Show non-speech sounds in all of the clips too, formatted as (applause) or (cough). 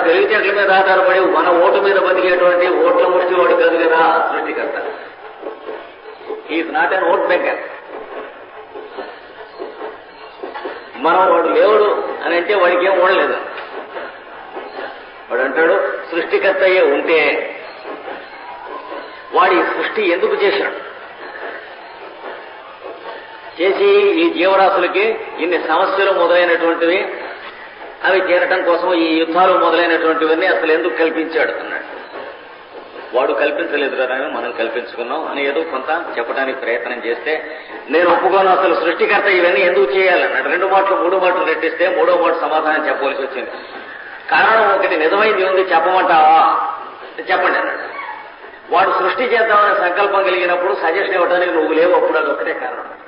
తెలివితేటల మీద ఆధారపడి మన ఓటు మీద బతికేటువంటి ఓట్ల ముష్టి వాడు కాదు కదా సృష్టికర్త. Is not an oat beggar మనం వాడు లేవుడు అని అంటే వాడికి ఏం ఓడలేదు వాడు అంటాడు సృష్టికర్త అయ్యే ఉంటే వాడి సృష్టి ఎందుకు చేశాడు? చేసి ఈ జీవరాశులకి ఇన్ని సమస్యలు మొదలైనటువంటివి అవి తీరటం కోసం ఈ యుద్ధాలు మొదలైనటువంటివన్నీ అసలు ఎందుకు కల్పించాడు అన్నాడు. వాడు కల్పించలేదు మనం కల్పించుకున్నాం అని ఏదో కొంత చెప్పడానికి ప్రయత్నం చేస్తే నేను ఒప్పుకోను అసలు సృష్టికర్త ఇవన్నీ ఎందుకు చేయాలన్నాడు రెండు మాటలు మూడు మాటలు రెట్టిస్తే మూడో మాట సమాధానం చెప్పవలసి వచ్చింది. కారణం ఒకటి నిజమైంది ఉంది చెప్పమంటావా చెప్పండి అన్నాడు. వాడు సృష్టి చేద్దామనే సంకల్పం కలిగినప్పుడు సజెషన్ ఇవ్వడానికి నువ్వు లేవు అప్పుడు అది ఒకటే కారణం.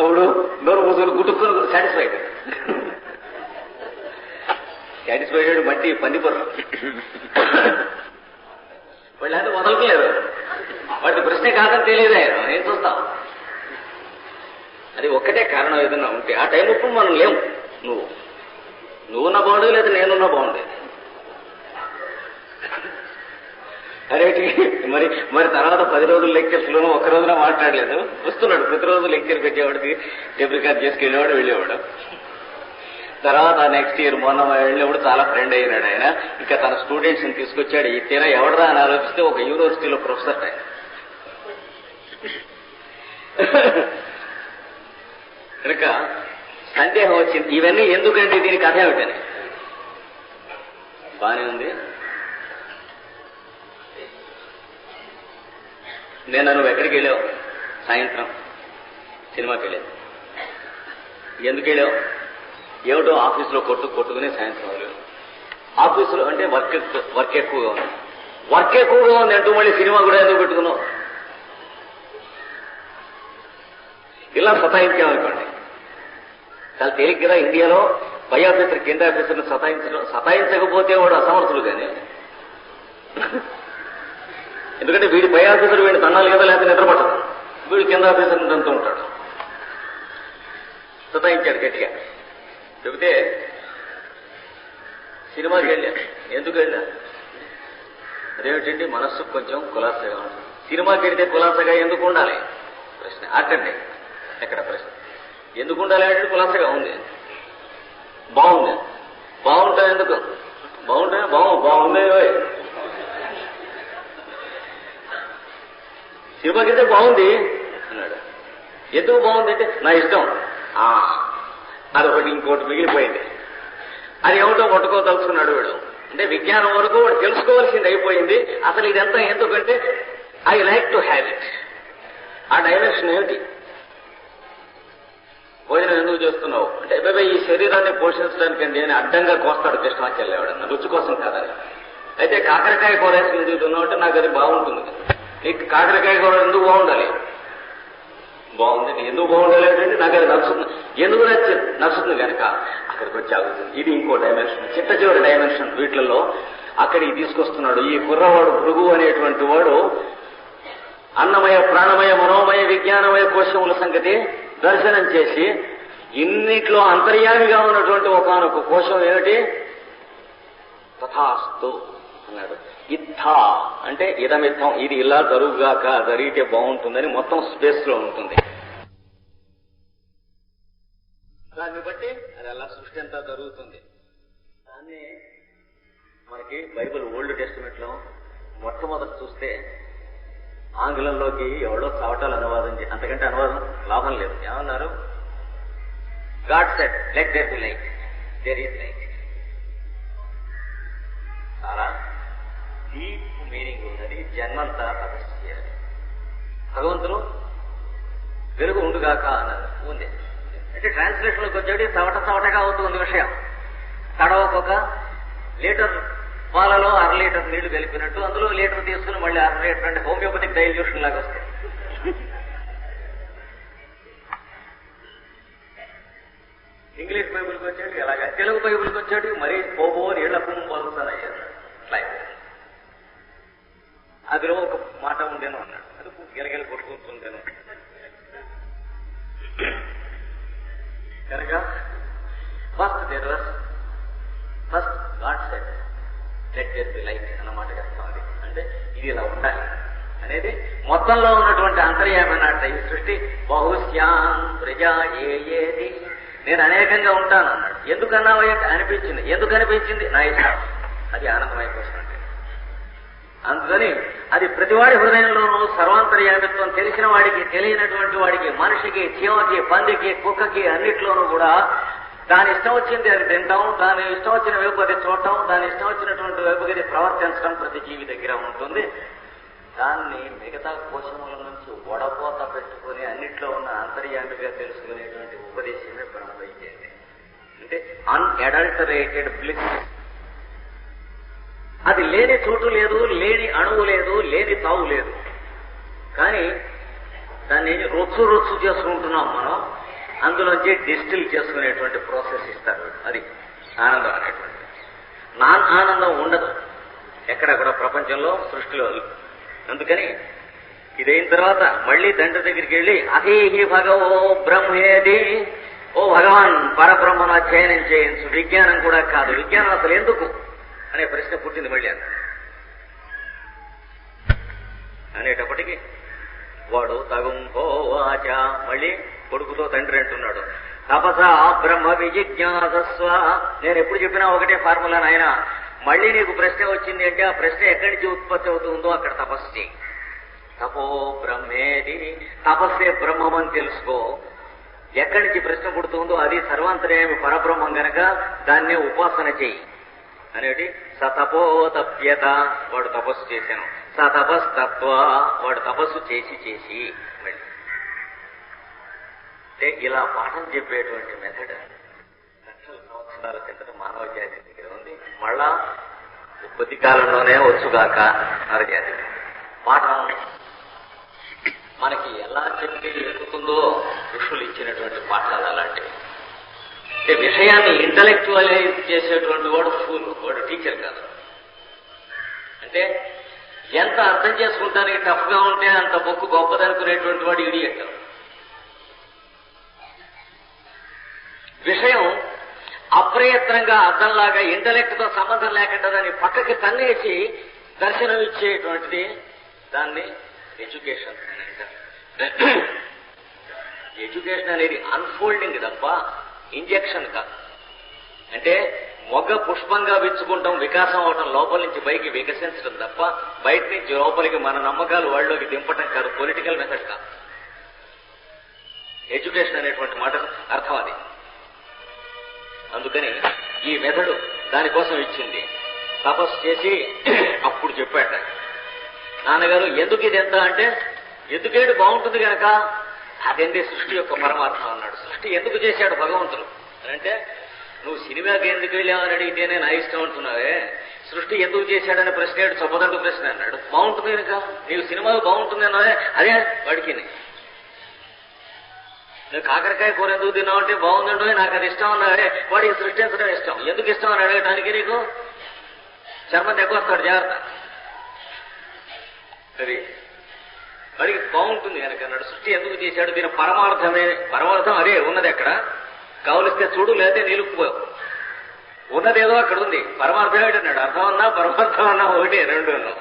అప్పుడు నోరు మూసుకొని గుట్టుకుని సాటిస్ఫైడ్ సాటిస్ఫైడ్ మట్టి పందిపురం. వాళ్ళు అది వదలకలేదు వాటి ప్రశ్నే కాదని తెలియదే. ఏం చూస్తాం? అది ఒక్కటే కారణం ఏదైనా ఉంటే ఆ టైం ఇప్పుడు మనం లేవు నువ్వు. నువ్వున్న బాగుండేది లేదా నేనున్న బాగుండేది అరేటి మరి మరి తర్వాత పది రోజుల లెక్చర్స్ లోనూ ఒక రోజున మాట్లాడలేదు. వస్తున్నాడు ప్రతిరోజు లెక్చర్ పెట్టేవాడికి టేప్ రికార్డ్ చేసుకెళ్ళేవాడు వెళ్ళేవాడు. తర్వాత నెక్స్ట్ ఇయర్ మొన్న వెళ్ళినప్పుడు చాలా ఫ్రెండ్ అయినాడు ఆయన. ఇంకా తన స్టూడెంట్స్ని తీసుకొచ్చాడు. ఈ తీరా ఎవడరా అని ఆలోచిస్తే ఒక యూనివర్సిటీలో ప్రొఫెసర్ ఆయన. కనుక సందేహం వచ్చింది. ఇవన్నీ ఎందుకండి? దీని కథ ఏమిటని? బానే ఉంది. నేను నువ్వు ఎక్కడికి వెళ్ళావు? సాయంత్రం. సినిమాకి వెళ్ళావు ఎందుకు వెళ్ళావు? ఏమిటో ఆఫీసులో కొట్టు కొట్టుకుని సాయంత్రం వెళ్ళావు ఆఫీసులో అంటే వర్క్ వర్క్ ఎక్కువగా ఉంది. వర్క్ ఎక్కువగా ఉంది అంటూ మళ్ళీ సినిమా కూడా ఎందుకు పెట్టుకున్నావు? ఇలా సతాయించామనుకోండి చాలా తేలిగ్గా ఇండియాలో పై ఆఫీసర్ కింద ఆఫీసర్ని సతాయించడం సతాయించకపోతే వాడు అసమర్థులు కానీ. ఎందుకంటే వీడి పై ఆఫీసర్ వీడిని తన్నాలి కదా లేకపోతే నిద్రపట్టదు వీడు కింద ఆఫీసర్ నిద్రంతో ఉంటాడు. సతాయించాడు గట్టిగా. చెబితే సినిమాకి వెళ్ళా ఎందుకు వెళ్ళా అదేమిటండి మనస్సు కొంచెం కులాసగా ఉంటుంది సినిమాకి వెళ్తే కులాసగా ఎందుకు ఉండాలి? ప్రశ్న అక్కడే ఎక్కడ ప్రశ్న? ఎందుకు ఉండాలి అంటే కులాసగా ఉంది. బాగుంది. బాగుంటా ఎందుకు? బాగుంటా? బాగు బాగుంది ఓయ్. బాగుంది. అన్నాడు ఎందుకు బాగుంది అంటే నా ఇష్టం. ఆ, ఒకటి ఇంకోటి మిగిలిపోయింది. అది ఏమిటో పట్టుకోదలుచుకున్నాడు వీడు? అంటే విజ్ఞానం వరకు వాడు తెలుసుకోవాల్సింది అయిపోయింది. అసలు ఇదంతా ఎందుకంటే I like to have it ఆ డైరెక్షన్ ఏమిటి? భోజనం ఎందుకు చేస్తున్నావు? అంటే అబ్బాయి ఈ శరీరాన్ని పోషించడానికి అని అడ్డంగా కోస్తాడు కృష్ణాచార్యవాడు రుచి కోసం కాదని. అయితే కాకరకాయ కూర వేసుకుని తింటున్నావు అంటే నాకు అది బాగుంటుంది. నీకు కాకరకాయ కూర ఎందుకు బాగుండాలి? బాగుంది. ఎందుకు బాగుండాలి అంటే నాకు అది నచ్చుతుంది. ఎందుకు నచ్చి నచ్చుతుంది కనుక అక్కడికి వచ్చి ఆగుతుంది. ఇది ఇంకో డైమెన్షన్ చిట్ట చివరి డైమెన్షన్ వీటిలలో అక్కడికి తీసుకొస్తున్నాడు. ఈ కుర్రవాడు భృగు అనేటువంటి వాడు అన్నమయ ప్రాణమయ మనోమయ విజ్ఞానమయ కోశముల సంగతి దర్శనం చేసి ఇన్నిట్లో అంతర్యామిగా ఉన్నటువంటి ఒకనొక కోశం ఏమిటి? తథాస్తు. అన్నాడు ఇత్థా అంటే ఇదమిత్తం ఇది ఇలా జరుగుగాక జరిగితే బాగుంటుందని మొత్తం స్పేస్లో ఉంటుంది దాన్ని బట్టి అది అలా సృష్టి అంతా జరుగుతుంది. దాన్ని మనకి బైబిల్ ఓల్డ్ టెస్టిమెంట్లో మొట్టమొదటి చూస్తే ఆంగ్లంలోకి ఎవడో చావటాలు అనువాదం చే- అంతకంటే అనువాదం లాభం లేదు. ఏమన్నారు? God set let there be light there is light జన్మంతా తపస్సు చేయాలి. భగవంతుడు వెలుగు ఉండుగాక అన్నారు. ఉంది. అంటే ట్రాన్స్లేషన్లోకి వచ్చేటి చవట చవటగా అవుతుంది విషయం. తడవకొక లీటర్ పాలలో అర లీటర్ నీళ్ళు కలిపినట్టు అందులో లీటర్ తీసుకుని మళ్ళీ అర లీటర్ అంటే హోమియోపతిక్ డైల్యూషన్ లాగా వస్తాయి. ఇంగ్లీష్ బైబుల్కి వచ్చాడు ఎలాగా? తెలుగు బైబుల్కి వచ్చాడు మరీ పోబో నీళ్ళ పువ్వు పోలుతానయ్యారు అందులో ఒక మాట ఉండేను అన్నాడు. అది గిలగిల కొట్టుకుంటుండేను కనుక first there was first God set let there be light అన్నమాట అర్థం అంటే ఇది ఇలా ఉండాలి అనేది మొత్తంలో ఉన్నటువంటి అంతర్యామన్నట్టు ఈ సృష్టి. బహుశ్యాం ప్రజా ఏ ఏది? నేను అనేకంగా ఉంటాను అన్నాడు. ఎందుకన్నావు అనిపించింది. ఎందుకు అనిపించింది? నా ఇష్టం. అది ఆనందమైన కోసం అందుకని అది ప్రతివాడి హృదయంలోనూ సర్వాంతర్యామిత్వం తెలిసిన వాడికి తెలియనటువంటి వాడికి మనిషికి జీవకి పందికి కుక్కకి అన్నిట్లోనూ కూడా దాని ఇష్టం వచ్చింది అది తింటాం దాని ఇష్టం వచ్చిన వైపు అది చూడటం దాని ఇష్టం వచ్చినటువంటి వైపుకి అది ప్రవర్తించడం ప్రతి జీవి దగ్గర ఉంటుంది. దాన్ని మిగతా కోశముల నుంచి వడపోత పెట్టుకుని అన్నిట్లో ఉన్న అంతర్యామిగా తెలుసుకునేటువంటి ఉపదేశమే బ్రహ్మవిద్య అంటే అన్అడల్టరేటెడ్ బ్లిస్ అది లేని చోటు లేదు లేని అణువు లేదు లేని తావు లేదు. కానీ దాన్ని రొచ్చు రొచ్చు చేసుకుంటున్నాం మనం. అందులోంచి డిస్టిల్ చేసుకునేటువంటి ప్రాసెస్ ఇస్తారు. అది ఆనందం అనేటువంటి నాన్ ఆనందం ఉండదు. ఎక్కడ కూడా ప్రపంచంలో సృష్టిలో అందుకని ఇదైన తర్వాత మళ్ళీ తండ్రి దగ్గరికి వెళ్ళి అహీహి భగవో బ్రహ్మేది. ఓ భగవాన్ పరబ్రహ్మను అధ్యయనం చేయించు. విజ్ఞానం కూడా కాదు. విజ్ఞానం అసలు ఎందుకు? అనే ప్రశ్న పుట్టింది మళ్ళీ అన్న అనేటప్పటికీ వాడు తగుం హోవాచ మళ్ళీ కొడుకుతో తండ్రి అంటున్నాడు. తపస బ్రహ్మ విజిజ్ఞాసస్వ నేను ఎప్పుడు చెప్పినా ఒకటే ఫార్ములా నాయన. మళ్ళీ నీకు ప్రశ్న వచ్చింది అంటే ఆ ప్రశ్న ఎక్కడి నుంచి ఉత్పత్తి అవుతుందో అక్కడ తపస్సు చేయి. తపో బ్రహ్మేది తపస్సే బ్రహ్మం అని తెలుసుకో. ఎక్కడి నుంచి ప్రశ్న పుడుతుందో అది సర్వాంతర్యామి పరబ్రహ్మం గనక దాన్నే ఉపాసన చేయి. అనేటి? సతపోతప్యత. వాడు తపస్సు చేశాను. సతపస్తత్వ. వాడు తపస్సు చేసి చేసి మళ్ళీ అంటే ఇలా పాఠం చెప్పేటువంటి మెథడ్ లక్షల సంవత్సరాల కిందట మానవ జాతి దగ్గర ఉంది. మళ్ళా కొద్ది కాలంలోనే వచ్చుగాక నరజాతి పాఠం మనకి ఎలా చెప్పి ఎక్కుతుందో ఋషులు ఇచ్చినటువంటి పాఠాలు అలాంటివి. అంటే విషయాన్ని ఇంటలెక్చువలైజ్ చేసేటువంటి వాడు ఫూల్ వాడు టీచర్ కాదు. అంటే ఎంత అర్థం చేసుకుంటానికి టఫ్గా ఉంటే అంత బొక్కు గొప్పదనుకునేటువంటి వాడు ఇడియట్ విషయం అప్రయత్నంగా అర్థంలాగా ఇంటలెక్ట్తో సంబంధం లేకుండా దాన్ని పక్కకి తన్నేసి దర్శనం ఇచ్చేటువంటిది దాన్ని ఎడ్యుకేషన్ అని అంటారు ఎడ్యుకేషన్ అనేది అన్ఫోల్డింగ్ తప్ప ఇంజెక్షన్ కాదు అంటే మొగ్గ పుష్పంగా విచ్చుకుంటాం వికాసం అవటం లోపల నుంచి పైకి వికసించడం తప్ప బయట నుంచి లోపలికి మన నమ్మకాలు వాళ్ళలోకి దింపటం కాదు. పొలిటికల్ మెథడ్ కాదు ఎడ్యుకేషన్ అనేటువంటి మాట అర్థం అది. అందుకని ఈ మెథడు దానికోసం ఇచ్చింది. తపస్సు చేసి (clears throat) అప్పుడు చెప్పాట. నాన్నగారు ఎందుకు ఇది ఎంత అంటే ఎదుకేడు బాగుంటుంది కనుక అదేంటి సృష్టి యొక్క పరమార్థం అన్నాడు. సృష్టి ఎందుకు చేశాడు భగవంతుడు? అంటే నువ్వు సినిమాకి ఎందుకు వెళ్ళావని అడిగితేనే నా ఇష్టం అంటున్నావే. సృష్టి ఎందుకు చేశాడనే ప్రశ్న ఏడు చొప్పదండు ప్రశ్న అన్నాడు. బాగుంటుంది కనుక? నీవు సినిమాలు బాగుంటుంది అన్నావే? అదే వాడికి. నువ్వు కాకరకాయ కూర ఎందుకు తిన్నావు అంటే బాగుందంటే నాకు అది ఇష్టం అన్నాడే వాడికి సృష్టించడం ఇష్టం? ఎందుకు ఇష్టం అని అడగటానికి నీకు? చర్మం వస్తాడు జాగ్రత్త. సరే వాడికి బాగుంటుంది కనుక అన్నాడు సృష్టి ఎందుకు చేశాడు? దీని పరమార్థమే. పరమార్థం అదే ఉన్నది అక్కడ. కావలిస్తే చూడు లేకపోతే నిలుపుకో ఉన్నదేదో అక్కడ ఉంది. పరమార్థం ఏంటన్నాడు అర్థం అన్నా పరమార్థం అన్నా ఒకటి రెండు అన్నా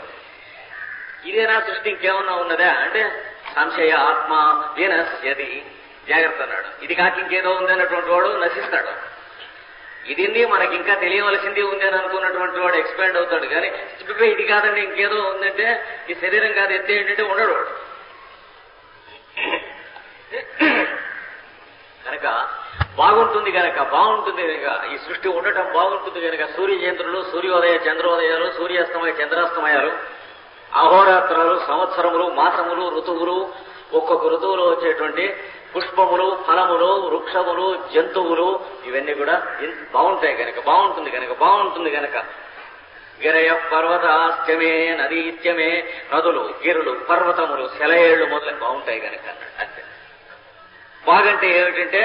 ఇదేనా సృష్టి? ఇంకేమన్నా ఉన్నదా? అంటే సంశయ ఆత్మ వినశ్యది జాగ్రత్త అన్నాడు. ఇది కాక ఇంకేదో ఉంది అన్నటువంటి వాడు నశిస్తాడు. ఇది మనకి ఇంకా తెలియవలసింది ఉంది అని అనుకున్నటువంటి వాడు ఎక్స్పాండ్ అవుతాడు. కానీ ఇది కాదండి ఇంకేదో ఉందంటే ఈ శరీరం కాదు ఎత్తే ఏంటంటే ఉండడు వాడు. కనుక బాగుంటుంది కనుక బాగుంటుంది కనుక ఈ సృష్టి ఉండటం బాగుంటుంది కనుక సూర్యచంద్రులు సూర్యోదయ చంద్రోదయాలు సూర్యాస్తమయ చంద్రాస్తమయాలు అహోరాత్రాలు సంవత్సరములు మాసములు ఋతువులు ఒక్కొక్క ఋతువులో వచ్చేటువంటి పుష్పములు ఫలములు వృక్షములు జంతువులు ఇవన్నీ కూడా బాగుంటాయి కనుక బాగుంటుంది కనుక బాగుంటుంది కనుక గిరయ పర్వతాస్త్యమే నదీత్యమే నదులు గిరులు పర్వతములు సెలయేళ్ళు మొదలు బాగుంటాయి కనుక అంతే. బాగంటే ఏమిటంటే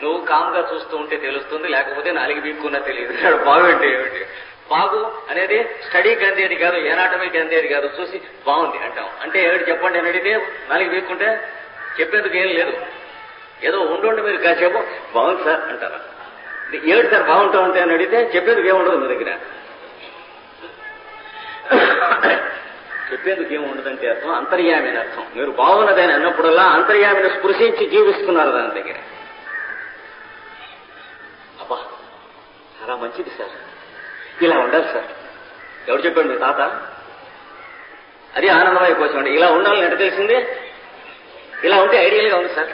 నువ్వు కామ్గా చూస్తూ ఉంటే తెలుస్తుంది లేకపోతే నాలుగు బీక్కున్నా తెలియదు. (laughs) బాగుంటే బాగంటే ఏమిటి? బాగు అనేది స్టడీ గందేది కాదు ఏనాటమీకి గందేది కాదు చూసి బాగుంది అంటాం అంటే ఏమిటి చెప్పండి అని అడిగితే నాలుగు వీక్కుంటే చెప్పేందుకు ఏం లేదు. ఏదో ఉండుండి మీరు కాసేపు బాగుంది సార్ అంటారా. ఏడు సార్ బాగుంటా ఉంటే అని అడిగితే చెప్పేందుకు ఏముండదు మీ దగ్గర? చెప్పేందుకు ఏముండదంటే అర్థం? అంతర్యామి అని అర్థం. మీరు బాగున్నదని అన్నప్పుడల్లా అంతర్యామిని స్పృశించి జీవిస్తున్నారు దాని దగ్గర. అబ్బా చాలా మంచిది సార్. ఇలా ఉండాలి సార్. ఎవరు చెప్పాడు మీ తాత? అది ఆనందరాయ కోసం అండి. ఇలా ఉండాలని ఎంత తెలిసింది? ఇలా ఉంటే ఐడియల్గా ఉంది సార్.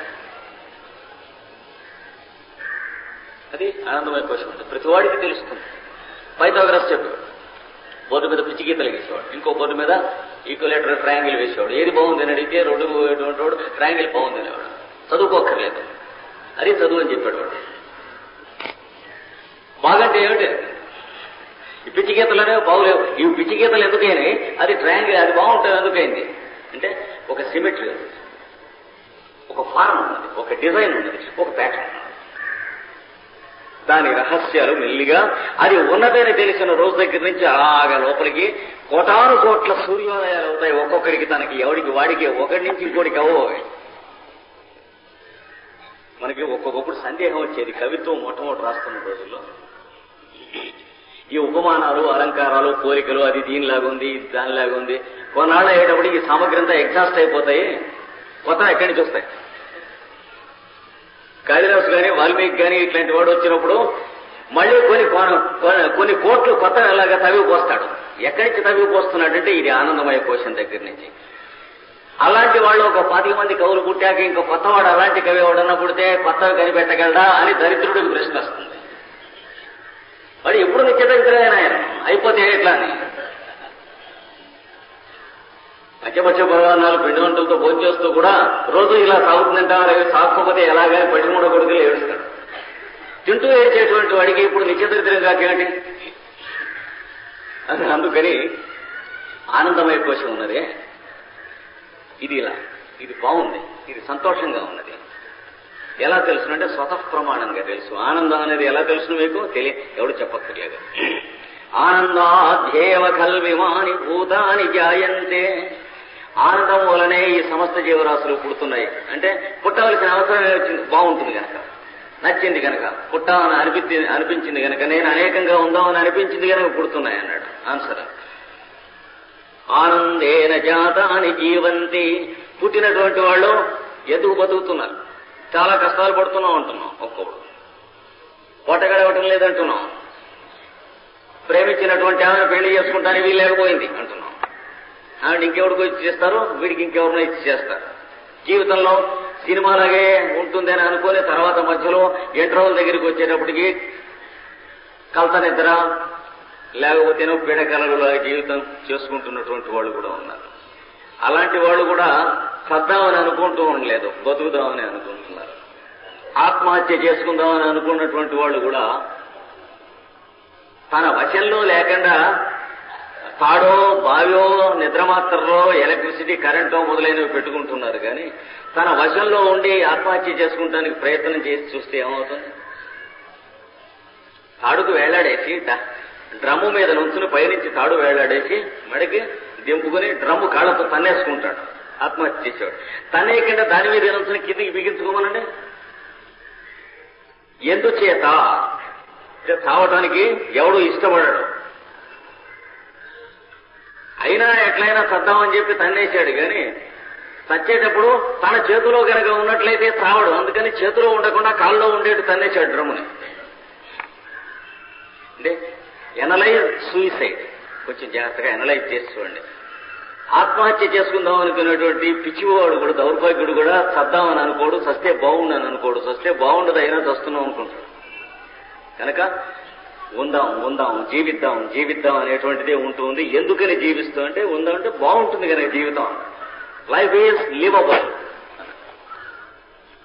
అది ఆనందమయ కోసం అండి. ప్రతి తెలుస్తుంది. పైథాగరస్ చెప్పాడు బోర్డు మీద పిచ్చిగీత గీతలు ఇంకో బోర్డు మీద ఈక్వలేటర్ ట్రయాంగిల్ వేసేవాడు. ఏది బాగుంది అని అడిగితే రెండు వాడు ట్రయాంగిల్ బాగుంది అనేవాడు. చదువుకోక్కర్లేదు. అది చదువు అని చెప్పాడు వాడు. బాగంటే ఏమిటి? ఈ పిచ్చి గీతలు బాగులేవు. ఈ పిచ్చి గీతలు ఎందుకైనాయి? అది ట్రయాంగిల్ అది బాగుంటుంది ఎందుకైంది? అంటే ఒక సిమెట్రీ ఒక ఫారం ఉన్నది ఒక డిజైన్ ఉన్నది ఒక ప్యాటర్న్ ఉన్నది దాని రహస్యాలు మెల్లిగా అది ఉన్నదని తెలిసిన రోజు దగ్గర నుంచి అలాగా లోపలికి కోటాను కోట్ల సూర్యోదయాలు అవుతాయి. ఒక్కొక్కరికి తనకి ఎవడికి వాడికి ఒకటి నుంచి ఇంకోటికి అవో. మనకి ఒక్కొక్కప్పుడు సందేహం వచ్చేది కవిత్వం మొట్టమొదటి రాస్తున్న రోజుల్లో. ఈ ఉపమానాలు అలంకారాలు కోరికలు అది దీనిలాగా ఉంది ఇది దానిలాగా ఉంది. కొన్నాళ్ళు అయ్యేటప్పుడు ఈ సామగ్రి అంతా ఎగ్జాస్ట్ అయిపోతాయి. కొత్త ఎక్కడి నుంచి వస్తాయి? కాళిదాసు గాని వాల్మీకి గాని ఇట్లాంటి వాడు వచ్చినప్పుడు మళ్ళీ కొన్ని కొన్ని కోట్లు కొత్త ఎలాగా తవివి పోస్తాడు. ఎక్కడి నుంచి తవివి పోస్తున్నాడంటే ఇది ఆనందమయ కోశం దగ్గర నుంచి. అలాంటి వాళ్ళు ఒక పాతిక మంది కవులు పుట్టాక ఇంకో కొత్తవాడు అలాంటి కవి ఎవడన్నా పుడితే కొత్తవి కనిపెట్టగలడా అని దరిద్రుడికి ప్రశ్న వస్తుంది. వాడు ఎప్పుడు నిత్యదరిద్రుడైన ఆయన. అయిపోతే ఎట్లా అని? పచ్చపచ్చ పర్వాణాలు పిండి వంటలతో భోజనం చేస్తూ కూడా రోజు ఇలా సాగుతుందంటారు అవి సాగకపోతే ఎలాగా? పడిమూడ కొడుకులు ఏడుస్తాడు తింటూ ఏడ్చేటువంటి వాడికి ఇప్పుడు నిత్యదరిద్రం కాకేమిటి అది అందుకని ఆనందమయ కోశం ఉన్నది. ఇది ఇలా. ఇది బాగుంది. ఇది సంతోషంగా ఉన్నది. ఎలా తెలుసునంటే స్వతః ప్రమాణంగా తెలుసు. ఆనందం అనేది ఎలా తెలుసు మీకు? తెలియ ఎవడు చెప్పక్కర్లేదు. ఆనందాధ్యేవ కల్విమాని భూతాని జాయంతే. ఆనందం వలనే ఈ సమస్త జీవరాశులు పుడుతున్నాయి. అంటే పుట్టవలసిన అవసరం వచ్చింది? బాగుంటుంది కనుక నచ్చింది కనుక పుట్టామని అనిపి అనిపించింది కనుక నేను అనేకంగా ఉందామని అనిపించింది కనుక పుడుతున్నాయి అన్నాడు. ఆన్సర్ ఆనందేన జాత అని జీవంతి. పుట్టినటువంటి వాళ్ళు ఎదుగు బతుకుతున్నారు. చాలా కష్టాలు పడుతున్నాం అంటున్నాం ఒక్కొక్కడు. పొట్టగడవటం లేదంటున్నాం. ప్రేమించినటువంటి ఆమెను పెళ్ళి చేసుకుంటానికి వీలు లేకపోయింది అంటున్నాం. ఆవిడ ఇంకెవరికి ఇచ్చి చేస్తారు వీడికి ఇంకెవరినో ఇచ్చి చేస్తారు. జీవితంలో సినిమాలాగే ఉంటుందని అనుకుని తర్వాత మధ్యలో ఇంటర్వల్ దగ్గరికి వచ్చేటప్పటికి కలత నిద్ర లేకపోతేనో పీడకలలుగా జీవితం చేసుకుంటున్నటువంటి వాళ్ళు కూడా ఉన్నారు. అలాంటి వాళ్ళు కూడా చద్దామని అనుకుంటూ ఉండలేదు బతుకుదామని అనుకుంటున్నారు. ఆత్మహత్య చేసుకుందామని అనుకున్నటువంటి వాళ్ళు కూడా తన వశంలో లేకుండా తాడో బావియో నిద్రమాత్రలో ఎలక్ట్రిసిటీ కరెంటో మొదలైనవి పెట్టుకుంటున్నారు కానీ తన వశంలో ఉండి ఆత్మహత్య చేసుకుంటానికి ప్రయత్నం చేసి చూస్తే ఏమవుతుంది? తాడుకు వేలాడేసి డ్రమ్ము మీద నుంచుని పైనుంచి తాడు వేలాడేసి మడికి దింపుకుని డ్రమ్ము కాళ్ళతో తన్నేసుకుంటాడు. ఆత్మహత్య చేసేవాడు. తన్నేయకుండా దాని మీద నుంచుని కిందికి బిగించుకోమనండి? ఎందుచేత? ఇక చావటానికి ఎవడు ఇష్టపడాడు. అయినా ఎట్లయినా చద్దామని చెప్పి తన్నేశాడు కానీ చచ్చేటప్పుడు తన చేతిలో గనక ఉన్నట్లయితే చావడు అందుకని చేతిలో ఉండకుండా కాల్లో ఉండేట్టు తన్నేశాడు డ్రమ్ముని. అంటే ఎనలైజ్ సూయిసైడ్ కొంచెం జాగ్రత్తగా ఎనలైజ్ చేసి చూడండి. ఆత్మహత్య చేసుకుందాం అనుకునేటువంటి పిచ్చివాడు కూడా దౌర్భాగ్యుడు కూడా చద్దామని అనుకోడు సస్తే బాగుండని అనుకోడు. సస్తే బాగుండదు అయినా చస్తున్నాం అనుకుంటాడు. కనుక ఉందాం ఉందాం జీవిద్దాం జీవిద్దాం అనేటువంటిదే ఉంటుంది ఎందుకని జీవిస్తూ అంటే ఉందాం అంటే బాగుంటుంది కనుక జీవితం. లైఫ్ ఈజ్ లివబుల్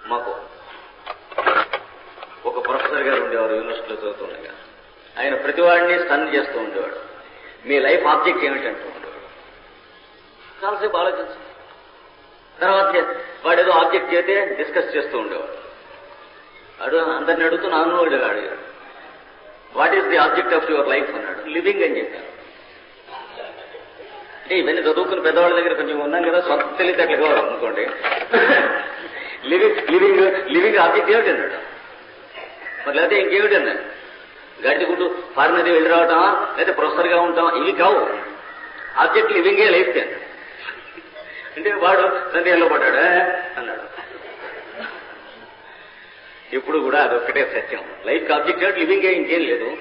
మాకు ఒక ప్రొఫెసర్ గారు ఉండేవారు యూనివర్సిటీలో చదువుతుండగా. ఆయన ప్రతివాడిని స్టన్ చేస్తూ ఉండేవాడు. మీ లైఫ్ ఆబ్జెక్ట్ ఏమిటంటూ ఉండేవాడు. చాలాసేపు ఆలోచించు. తర్వాత వాడు ఏదో ఆబ్జెక్ట్ చేస్తే డిస్కస్ చేస్తూ ఉండేవాడు. అడు అందరిని అడుగుతూ నాన్న వాడు అడిగాడు. What is the object of your life అన్నాడు లివింగ్ అని చెప్పారు. అంటే ఇవన్నీ చదువుకున్న పెద్దవాళ్ళ దగ్గర కొంచెం ఉన్నాం కదా సొంత తెలివితేటలు అనుకోండి. లివింగ్ లివింగ్ లివింగ్ ఆబ్జెక్ట్ ఏమిటి అన్నాడు. మరి లేకపోతే ఇంకేమిటి అన్నాడు. గడ్డి ఫారెన్ అది వెళ్ళి రావటమా లేకపోతే ప్రొఫెసర్గా ఉంటాం ఇవి కావు. ఆబ్జెక్ట్ లివింగే లైఫ్ అంటే వాడు సందేహంలో పడ్డాడు? అన్నాడు. ఇప్పుడు కూడా అదొక్కటే సత్యం. లైఫ్ ఆబ్జెక్ట్ లివింగ్గా ఇంకేం లేదు.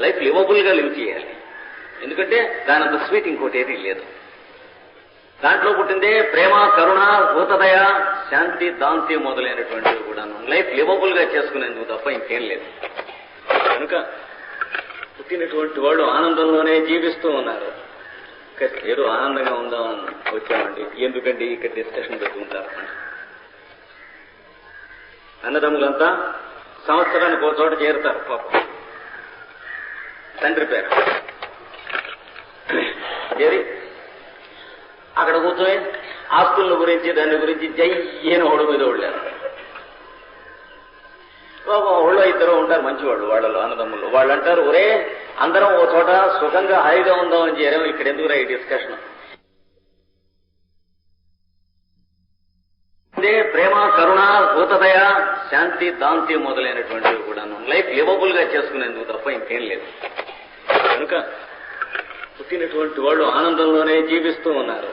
లైఫ్ లివబుల్గా లివ్ చేయాలి. ఎందుకంటే దానంత స్వీట్ ఇంకోటి ఏది లేదు. దాంట్లో పుట్టిందే ప్రేమ కరుణ భూతదయ శాంతి దాంతి మొదలైనటువంటివి కూడాను. లైఫ్ లివబుల్గా చేసుకునేందుకు తప్ప ఇంకేం లేదు. కనుక పుట్టినటువంటి వాళ్ళు ఆనందంలోనే జీవిస్తూ ఉన్నారు. ఏదో ఆనందంగా ఉందామని వచ్చామండి. ఎందుకండి ఇక్కడ డిస్కషన్ పెట్టుకుంటారు అన్నదమ్ములంతా సంవత్సరానికి ఒక చోట చేరుతారు పాపం. తండ్రి పేరు. చేరి అక్కడ కూర్చొని ఆస్తుల గురించి దాని గురించి జయ్యన ఓడి మీద ఓడలేరు ఒళ్ళో ఇద్దరు ఉంటారు మంచివాళ్ళు వాళ్ళలో అన్నదమ్ములు వాళ్ళు అంటారు ఒరే అందరం ఓ చోట సుఖంగా హాయిగా ఉందామని చేయడం ఇక్కడ ఎందుకు ఈ డిస్కషన్ ఇదే ప్రేమ కరుణ భూతదయ శాంతి దాంతి మొదలైనటువంటివి కూడాను. లైఫ్ లివబుల్గా చేసుకునేందుకు తప్ప ఇంకేం లేదు. కనుక పుట్టినటువంటి వాళ్ళు ఆనందంలోనే జీవిస్తూ ఉన్నారు.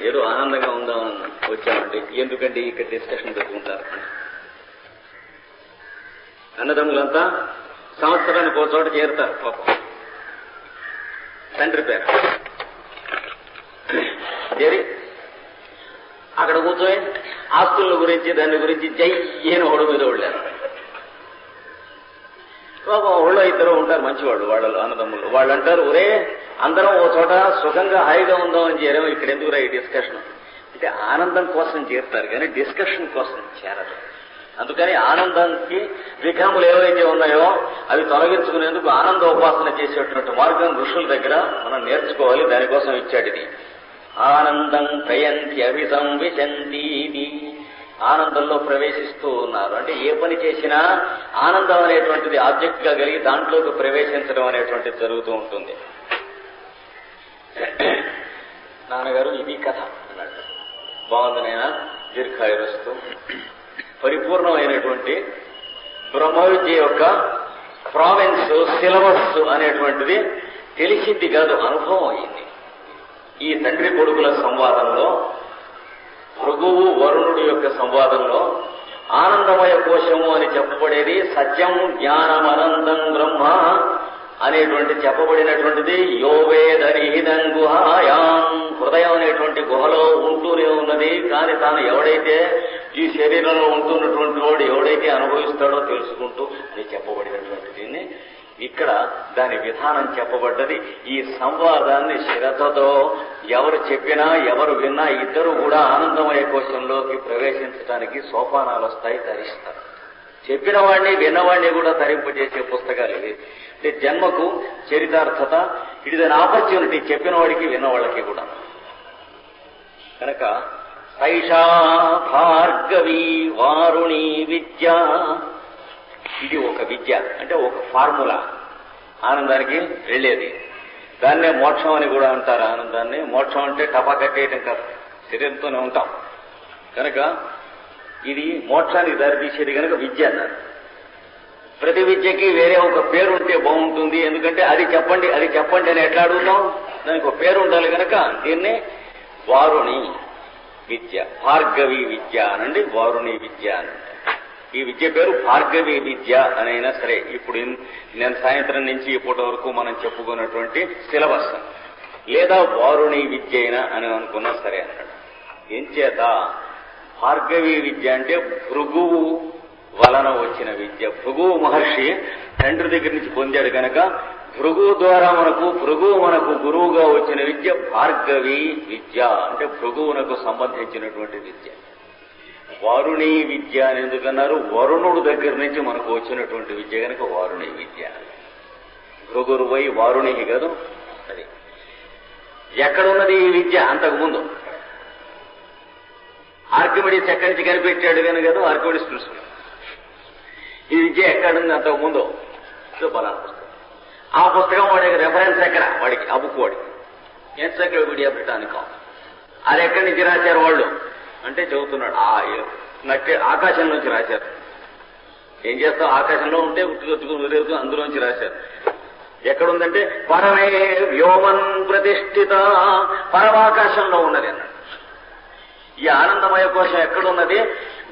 ఏదో ఆనందంగా ఉందామని వచ్చామండి. ఎందుకంటే ఇక్కడ డిస్కషన్ పెట్టుకుంటారు? అన్నదమ్ములంతా సంవత్సరానికి ఒక చోట చేరుతారు పాపం. తండ్రి పేరు. చేరి అక్కడ కూర్చోయి ఆస్తుల గురించి దాని గురించి జయ్యన ఓడి మీద వెళ్ళారు ఒళ్ళో ఇద్దరు ఉంటారు మంచివాళ్ళు వాళ్ళలో అన్నదమ్ములు. వాళ్ళు అంటారు ఒరే అందరం ఓ చోట సుఖంగా హాయిగా ఉందాం అని చేరాం ఇక్కడ ఎందుకురా ఈ డిస్కషన్ అంటే ఆనందం కోసం చేరుతారు కానీ డిస్కషన్ కోసం చేరదు అందుకని ఆనందానికి విఘ్నములు ఏవైతే ఉన్నాయో అవి తొలగించుకునేందుకు ఆనంద ఉపాసన చేసేటువంటి మార్గం ఋషుల దగ్గర మనం నేర్చుకోవాలి. దానికోసం ఇచ్చాడు ఇది. ఆనందం ప్రయంతి అభిసంవిశంతి ఆనందంలో ప్రవేశిస్తూ ఉన్నారు. అంటే ఏ పని చేసినా ఆనందం అనేటువంటిది ఆబ్జెక్ట్గా కలిగి దాంట్లోకి ప్రవేశించడం అనేటువంటిది జరుగుతూ ఉంటుంది. నాన్నగారు ఇది కథ అన్నాడు బాగుంది నైనా దీర్ఘాయురస్తూ పరిపూర్ణమైనటువంటి బ్రహ్మ విద్య యొక్క ప్రావిన్స్ సిలబస్ అనేటువంటిది తెలిసింది కాదు. అనుభవం అయింది. ఈ తండ్రి కొడుకుల సంవాదంలో భృగువు వరుణుడి యొక్క సంవాదంలో ఆనందమయ కోశము అని చెప్పబడేది సత్యం జ్ఞానం బ్రహ్మ అనేటువంటి చెప్పబడినటువంటిది యోవేదనిహితం గుహాయాం. హృదయం అనేటువంటి గుహలో ఉంటూనే ఉన్నది కానీ తాను ఎవడైతే ఈ శరీరంలో ఉంటున్నటువంటి వాడు ఎవడైతే అనుభవిస్తాడో తెలుసుకుంటూ అని చెప్పబడినటువంటి దీన్ని ఇక్కడ దాని విధానం చెప్పబడ్డది. ఈ సంవాదాన్ని శ్రద్ధతో ఎవరు చెప్పినా ఎవరు విన్నా ఇద్దరు కూడా ఆనందమయ కోశంలోకి ప్రవేశించడానికి సోపానాలు వస్తాయి ధరిస్తారు. చెప్పిన వాడిని విన్నవాడిని కూడా తరింపజేసే పుస్తకాలు ఇవి. అంటే జన్మకు చరితార్థత ఇట్ ఇస్ అన్ ఆపర్చునిటీ చెప్పిన వాడికి విన్నవాళ్ళకి కూడా. కనుక సైషా భార్గవి వారుణి విద్య ఇది ఒక విద్య అంటే ఒక ఫార్ములా. ఆనందానికి వెళ్ళేది. దాన్నే మోక్షం అని కూడా అంటారు ఆనందాన్ని. మోక్షం అంటే టపా కట్టేయటం కాదు శరీరంతోనే ఉంటాం. కనుక ఇది మోక్షానికి దారితీసేది కనుక విద్య అన్నారు. ప్రతి విద్యకి వేరే ఒక పేరు ఉంటే బాగుంటుంది. ఎందుకంటే అది చెప్పండి అది చెప్పండి అని ఎట్లా అడుగుతాం? దానికి ఒక పేరు ఉండాలి కనుక దీన్ని వారుణి విద్య భార్గవి విద్య అనండి వారుణి విద్య అనండి. ఈ విద్య పేరు భార్గవి విద్య అనైనా సరే ఇప్పుడు నేను సాయంత్రం నుంచి ఇప్పటి వరకు మనం చెప్పుకున్నటువంటి సిలబస్. లేదా వారుణి విద్య అయినా అని అనుకున్నా సరే అన్నాడు. ఏం చేత? భార్గవి విద్య అంటే భృగువు వలన వచ్చిన విద్య. భృగువు మహర్షి తండ్రి దగ్గర నుంచి పొందాడు కనుక భృగువు ద్వారా మనకు భృగువు మనకు గురువుగా వచ్చిన విద్య భార్గవి విద్య. అంటే భృగువునకు సంబంధించినటువంటి విద్య. వారుణి విద్య అని ఎందుకన్నారు? వరుణుడు దగ్గర నుంచి మనకు వచ్చినటువంటి విద్య కనుక వారుణి విద్య. భృగురువై వారుణి కదా? అది. ఎక్కడున్నది ఈ విద్య? అంతకుముందు. ఆర్కిమిడీస్ ఎక్కడి నుంచి కనిపెట్టాడు కనుక కదా? ఆర్కిమిడీస్ తెలుసు ఈ విద్య ఎక్కడుంది అంతకు ముందు పుస్తకం. ఆ పుస్తకం వాడి రెఫరెన్స్ ఎక్కడ? వాడికి ఆ బుక్ వాడికి. ఎన్సైక్లోపీడియా బ్రిటానికా అది ఎక్కడి నుంచి రాశారు వాళ్ళు? అంటే చెబుతున్నాడు ఆ నట్టి ఆకాశం నుంచి రాశారు. ఏం చేస్తాం ఆకాశంలో ఉంటే ఉట్టుకొచ్చుకుని వదిలేదు అందులోంచి రాశారు. ఎక్కడుందంటే పరమే వ్యోమన్ ప్రతిష్ఠిత పరమాకాశంలో ఉన్నది అన్నాడు. ఈ ఆనందమయ కోశం ఎక్కడున్నది?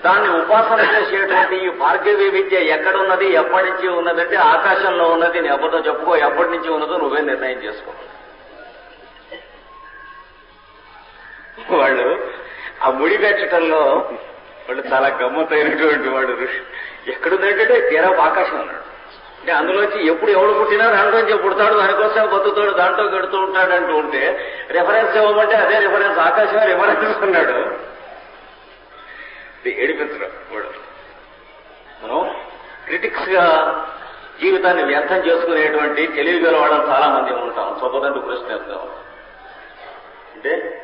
దాన్ని ఉపాసన చేసేటువంటి ఈ భార్గవి విద్య ఎక్కడున్నది? ఎప్పటి నుంచి ఉన్నదంటే ఆకాశంలో ఉన్నది. నీ అబద్ధం చెప్పుకో ఎప్పటి నుంచి ఉన్నదో నువ్వే నిర్ణయం చేసుకో. వాళ్ళు ఆ ముడి పెట్టడంలో వాళ్ళు చాలా గమ్మత్తైనటువంటి వాడు ఎక్కడుందంటే తీరా ఆకాశం అన్నాడు అంటే అందులోంచి ఎప్పుడు ఎవడు పుట్టినా దాంట్లోంచి పుడతాడు దానికోసం బతుకుతాడు దాంట్లో గడుతూ ఉంటాడు అంటూ ఉంటే రెఫరెన్స్ ఇవ్వమంటే అదే రెఫరెన్స్ ఆకాశమే రెఫరెన్స్ అన్నాడు. ఏడిపించడం వాడు. మనం క్రిటిక్స్గా జీవితాన్ని వ్యర్థం చేసుకునేటువంటి తెలివి గలవాడని చాలా మంది ఉంటాం. స్వతంత్ర ప్రశ్నిస్తాం అంటే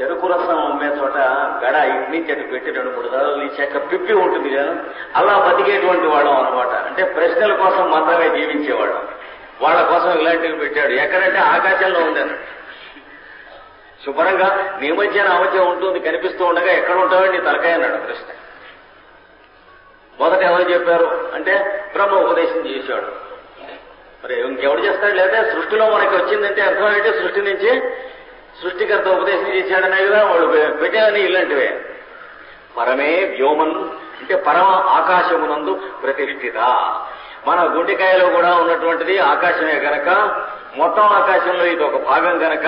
చెరుకు రసం అమ్మే చోట గడ ఇడ్లీ చెట్టు పెట్టి రెండు మూడు దారులు చెక్క పిప్పి ఉంటుంది కదా. అలా బతికేటువంటి వాళ్ళం అనమాట అంటే ప్రశ్నల కోసం మాత్రమే జీవించేవాడు వాళ్ళ కోసం ఇలాంటివి పెట్టాడు. ఎక్కడంటే ఆకాశంలో ఉందని. శుభ్రంగా నీ మధ్య నా మధ్య ఉంటుంది కనిపిస్తూ ఉండగా ఎక్కడ ఉంటావని నీ తలకాయ అన్నాడు ప్రశ్న మొదట ఎవరు చెప్పారు? అంటే బ్రహ్మ ఉపదేశం చేశాడు. మరి ఇంకెవడు చేస్తాడు? లేదా సృష్టిలో మనకి వచ్చిందంటే అర్థం ఏంటి? సృష్టి నుంచి సృష్టికర్త ఉపదేశం చేశాడనే కదా వాడు పెట్టేదని ఇలాంటివే. పరమే వ్యోమన్ అంటే పరమ ఆకాశమునందు ప్రతిష్ఠిత. మన గుండెకాయలో కూడా ఉన్నటువంటిది ఆకాశమే గనక మొత్తం ఆకాశంలో ఇది ఒక భాగం గనక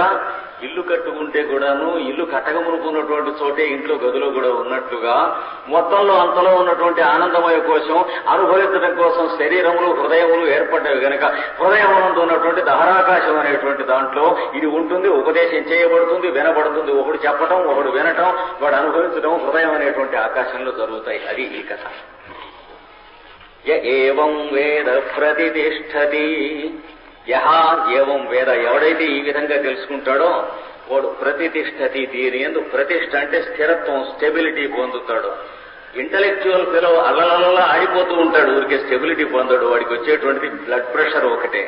ఇల్లు కట్టుకుంటే కూడాను ఇల్లు కట్టగమునుకున్నటువంటి చోటే ఇంట్లో గదిలో కూడా ఉన్నట్లుగా మొత్తంలో అంతలో ఉన్నటువంటి ఆనందమయ కోసం అనుభవించడం కోసం శరీరములు హృదయములు ఏర్పడ్డవి గనక హృదయమునందు ఉన్నటువంటి దహరాకాశం అనేటువంటి దాంట్లో ఇది ఉంటుంది ఉపదేశం చేయబడుతుంది వినబడుతుంది ఒకడు చెప్పటం ఒకడు వినటం వాడు అనుభవించడం హృదయం అనేటువంటి ఆకాశంలో జరుగుతాయి. అది ఈ కథ. ఏం ఏవం వేద ప్రతిష్టతి. యహ ఏవం వేద ఎవడైతే ఈ విధంగా తెలుసుకుంటాడో వాడు ప్రతిష్టతి దీని ఎందు ప్రతిష్ట అంటే స్థిరత్వం స్టెబిలిటీ పొందుతాడు. ఇంటలెక్చువల్ ఫెలో అల్లలల్లా ఆడిపోతూ ఉంటాడు ఊరికే స్టెబిలిటీ పొందాడు వాడికి వచ్చేటువంటిది బ్లడ్ ప్రెషర్ ఒకటే.